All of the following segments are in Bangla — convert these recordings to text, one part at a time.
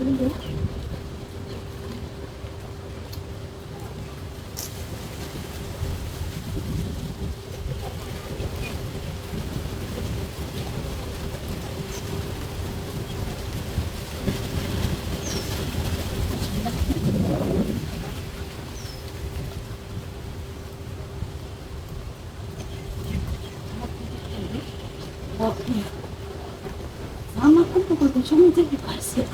아, 아마 한국을 좀 힘들게 갈수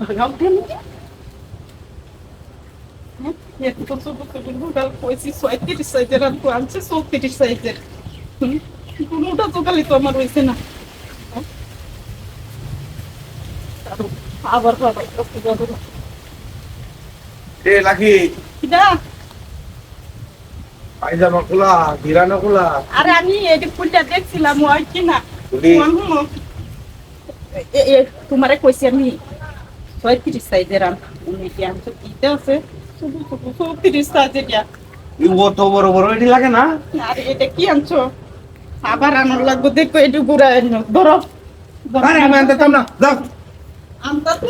ভাগাও কেন হ্যাঁ একটু ছোট ছোট গুগাল কইছি ছয়ত্রিশ সাইজের আর আনছে চৌত্রিশ সাইজের কোনোটা জোগালি তো আমার হয়েছে না? আবার বাবা কষ্ট যাবে এ লাকি। কিনা পায়জামা খোলা ভিরানো খোলা। আরে আমি এটি ফুলটা দেখছিলাম হয় কিনা? খুলি এ- তোমারে কইছি আমি ছয়ত্রিশ সাইজের আম উনি কি আনছো দিতে আছে চৌত্রিশ সাইজের ইয়া ই অত বড় বড় এটি লাগে না আরে এটা কি আনছো আবার আনার লাগবে দেখো একটু ঘুরাই ধরো আরে আমি আনতে না যাও আমটা তো